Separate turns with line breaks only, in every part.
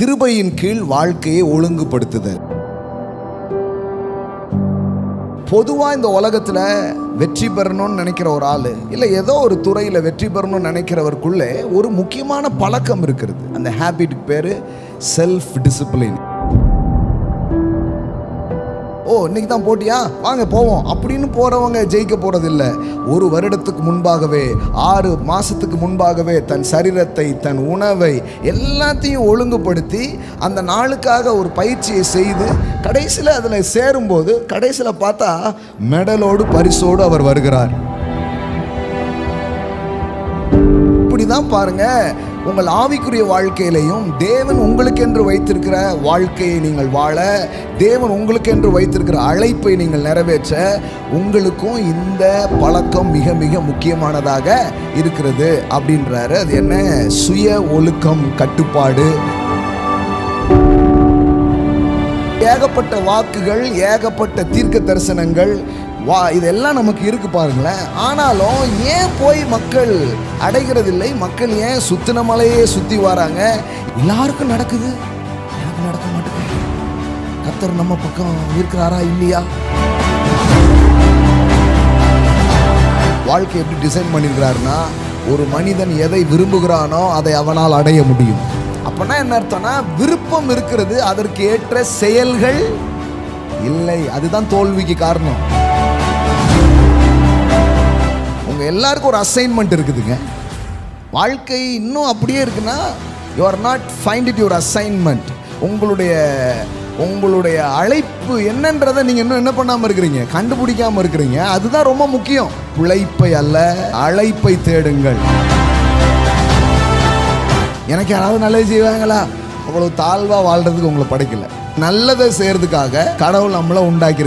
கிருபையின் கீழ் வாழ்க்கையை ஒழுங்குபடுத்துதல். பொதுவாக இந்த உலகத்தில் வெற்றி பெறணும்னு நினைக்கிற ஒரு ஆள் இல்லை ஏதோ ஒரு துறையில் வெற்றி பெறணும்னு நினைக்கிறவருக்குள்ளே ஒரு முக்கியமான பழக்கம் இருக்கிறது. அந்த ஹேபிட்டுக்கு பேர் செல்ஃப் டிசிப்ளின் ஓ இன்னைக்கு தான் போட்டியா? வாங்க போவோம். அப்படின்னு போறவங்க ஜெயிக்க போறதில்ல. ஒரு வருடத்துக்கு முன்பாகவே ஆறு மாசத்துக்கு முன்பாகவே தன் சரீரத்தை தன் உணவை எல்லாத்தையும் ஒழுங்குபடுத்தி அந்த நாளுக்காக ஒரு பயிற்சியை செய்து கடைசியில் அதில் சேரும்போது கடைசியில் பார்த்தா மெடலோடு பரிசோடு அவர் வருகிறார். இப்படிதான் பாருங்க. உங்கள் ஆவிக்குரிய வாழ்க்கையிலையும் தேவன் உங்களுக்கென்று வைத்திருக்கிற வாழ்க்கையை நீங்கள் வாழ தேவன் உங்களுக்கென்று வைத்திருக்கிற அழைப்பை நீங்கள் நிறைவேற்ற உங்களுக்கும் இந்த பழக்கம் மிக மிக முக்கியமானதாக இருக்கிறது அப்படின்றாரு. அது என்ன? சுய ஒழுக்கம் கட்டுப்பாடு. ஏகப்பட்ட வாக்குகள் ஏகப்பட்ட தீர்க்க தரிசனங்கள் வா இதெல்லாம் நமக்கு இருக்கு பாருங்களேன். ஆனாலும் ஏன் போய் மக்கள் அடைகிறதில்லை? மக்கள் ஏன் சுத்தின மலையே சுத்தி வராங்க? எல்லாருக்கும் நடக்குது. எனக்கு நடக்க மாட்டேங்குது. கத்தர் நம்ம பக்கம் இருக்கிறாரா இல்லையா? வாழ்க்கை எப்படி டிசைன் பண்ணியிருக்கிறாருன்னா ஒரு மனிதன் எதை விரும்புகிறானோ அதை அவனால் அடைய முடியும். அப்பனா என்ன அர்த்தம்னா விருப்பம் இருக்கிறது அதற்கு ஏற்ற செயல்கள் இல்லை. அதுதான் தோல்விக்கு காரணம். உங்க எல்லாருக்கும் ஒரு அசைன்மெண்ட் இருக்குதுங்க. வாழ்க்கை இன்னும் அப்படியே இருக்குன்னா you are not find it your assignment உங்களுடைய உங்களுடைய அழைப்பு என்னன்றதை நீங்கள் இன்னும் என்ன பண்ணாமல் இருக்கிறீங்க? கண்டுபிடிக்காமல் இருக்கிறீங்க. அதுதான் ரொம்ப முக்கியம். உழைப்பை அல்ல அழைப்பை தேடுங்கள். எனக்கு யாராவது நல்லது செய்வாங்களா? அவ்வளோ தாழ்வாக வாழ்கிறதுக்கு உங்களை படைக்கல. நல்லதை செய்கிறதுக்காக கடவுள் நம்மளை உண்டாக்கி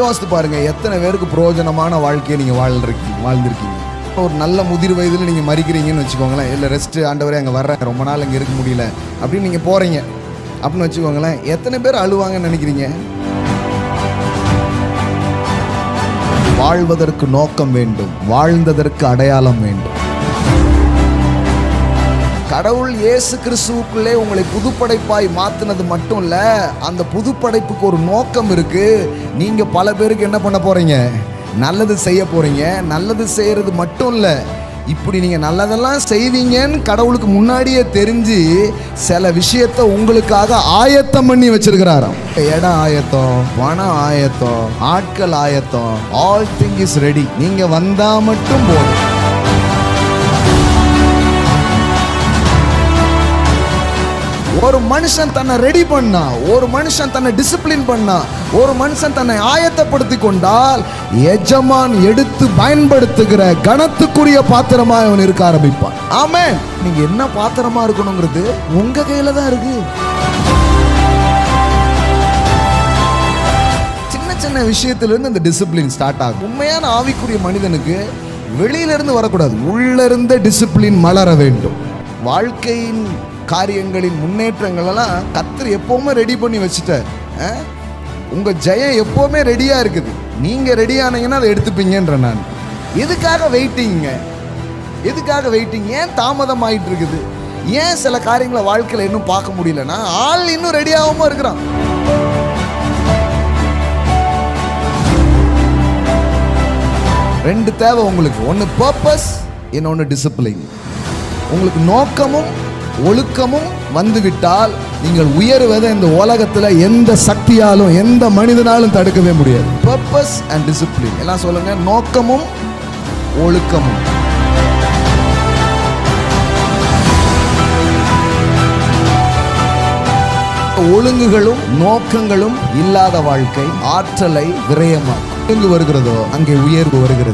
யோசித்து பாருங்க எத்தனை பேருக்கு பிரயோஜனமான வாழ்க்கையை நீங்கள் வாழ்ந்துருக்கீங்க வாழ்ந்திருக்கீங்க? ஒரு நல்ல முதிர் வயதில் நீங்கள் மறிக்கிறீங்கன்னு வச்சுக்கோங்களேன். இல்லை ரெஸ்ட் ஆண்டவரே அங்கே வர்றேன் ரொம்ப நாள் அங்கே இருக்க முடியல அப்படின்னு நீங்கள் போகிறீங்க அப்படின்னு வச்சுக்கோங்களேன் எத்தனை பேர் அழுவாங்கன்னு நினைக்கிறீங்க? வாழ்வதற்கு நோக்கம் வேண்டும் வாழ்ந்ததற்கு அடையாளம் வேண்டும். கடவுள் இயேசு கிறிஸ்துவுக்குள்ளே உங்களை புதுப்படைப்பாய் மாத்தினது மட்டும் இல்ல அந்த புதுப்படைப்புக்கு ஒரு நோக்கம் இருக்கு. நீங்க பல பேருக்கு என்ன பண்ண போறீங்க? நல்லது செய்ய போறீங்க. நல்லது செய்யறது மட்டும் இல்ல இப்படி நீங்க நல்லதெல்லாம் செய்வீங்கன்னு கடவுளுக்கு முன்னாடியே தெரிஞ்சு சில விஷயத்த உங்களுக்காக ஆயத்தம் பண்ணி வச்சிருக்கிறாராம். இடம் ஆயத்தம் பணம் ஆயத்தம் ஆட்கள் ஆயத்தம் ஆல் திங் இஸ் ரெடி நீங்க வந்தா மட்டும் போதும். ஒரு மனுஷன் தன்னை ரெடி பண்ணா ஒரு மனுஷன் தன்னை டிசிப்ளின் பண்ணா ஒரு மனுஷன் தன்னை ஆயத்தப்படுத்தி கொண்டால் எஜமான் எடுத்து பயன்படுத்துகிற கணத்துக்குரிய பாத்திரமா அவன் இருக்க ஆரம்பிப்பான். ஆமே நீங்க என்ன பாத்திரமா இருக்கணுங்கிறது உங்க கையில தான் இருக்கு. சின்ன சின்ன விஷயத்திலிருந்து அந்த இந்த டிசிப்ளின் ஸ்டார்ட் ஆகும். உண்மையான ஆவிக்குரிய மனிதனுக்கு வெளியில இருந்து வரக்கூடாது. உள்ளிருந்து டிசிப்ளின் மலர வேண்டும். வாழ்க்கையின் காரியங்களின் முன்னேற்றங்களெல்லாம் கத்தர் எப்போவுமே ரெடி பண்ணி வச்சுட்டார். உங்கள் ஜெயம் எப்போவுமே ரெடியாக இருக்குது. நீங்கள் ரெடி ஆனீங்கன்னா அதை எடுத்துப்பீங்கன்ற நான். எதுக்காக வெயிட்டிங்க எதுக்காக வெயிட்டிங் ஏன் தாமதம் ஆகிட்டு இருக்குது? ஏன் சில காரியங்களை வாழ்க்கையில் இன்னும் பார்க்க முடியலன்னா ஆள் இன்னும் ரெடி இருக்கிறான். ரெண்டு தேவை உங்களுக்கு. ஒன்று பர்பஸ் இன்னொன்று டிசிப்ளின் உங்களுக்கு நோக்கமும் ஒழுக்கமும் வந்துவிட்டால் நீங்கள் உயருவதை இந்த உலகத்தில் எந்த சக்தியாலும் எந்த மனிதனாலும் தடுக்கவே முடியாது. பர்பஸ் அண்ட் டிசிப்ளின் எல்லாம் சொல்லுங்க. நோக்கமும் ஒழுக்கமும். ஒழுங்குகளும் நோக்கங்களும் இல்லாத வாழ்க்கை ஆற்றலை விரயமாக்கும். ஒழுங்கு வருகிறதோ அங்கே உயர்வு வருகிறது.